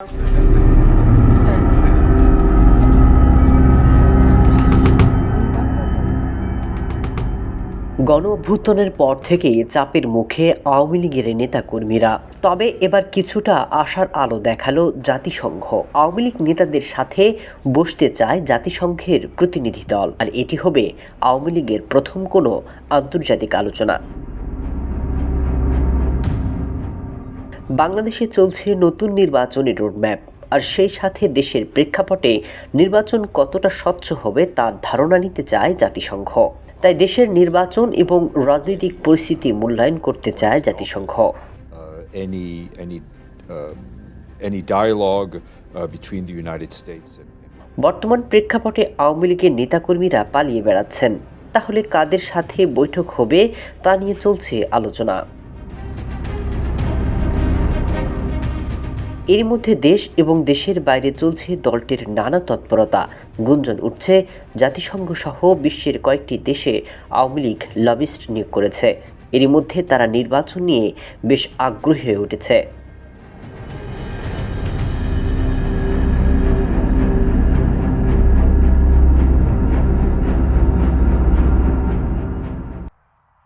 গণ অভ্যুত্থানের পর থেকে চাপের মুখে আওয়ামী লীগের নেতাকর্মীরা। তবে এবার কিছুটা আশার আলো দেখাল জাতিসংঘ। আওয়ামী লীগ নেতাদের সাথে বসতে চায় জাতিসংঘের প্রতিনিধি দল। আর এটি হবে আওয়ামী লীগের প্রথম কোনো আন্তর্জাতিক আলোচনা। বাংলাদেশে চলছে নতুন নির্বাচনের রোডম্যাপ আর সেই সাথে দেশের প্রেক্ষাপটে নির্বাচন কতটা স্বচ্ছ হবে তার ধারণা নিতে চায় জাতিসংঘ। তাই দেশের নির্বাচন এবং রাজনৈতিক পরিস্থিতি মূল্যায়ন করতে চায় জাতিসংঘ। Uh, uh, and বর্তমান প্রেক্ষাপটে আওয়ামী লীগের নেতাকর্মীরা পালিয়ে বেড়াচ্ছেন। তাহলে কাদের সাথে বৈঠক হবে তা নিয়ে চলছে আলোচনা। এর মধ্যে দেশ এবং দেশের বাইরে চলছে দলটির নানা তৎপরতা। গুঞ্জন উঠছে, জাতিসংঘ সহ বিশ্বের কয়েকটি দেশে আওয়ামী লীগ লবিস্ট নিয়োগ করেছে। এরই মধ্যে তারা নির্বাচন নিয়ে বেশ আগ্রহী হয়ে উঠেছে।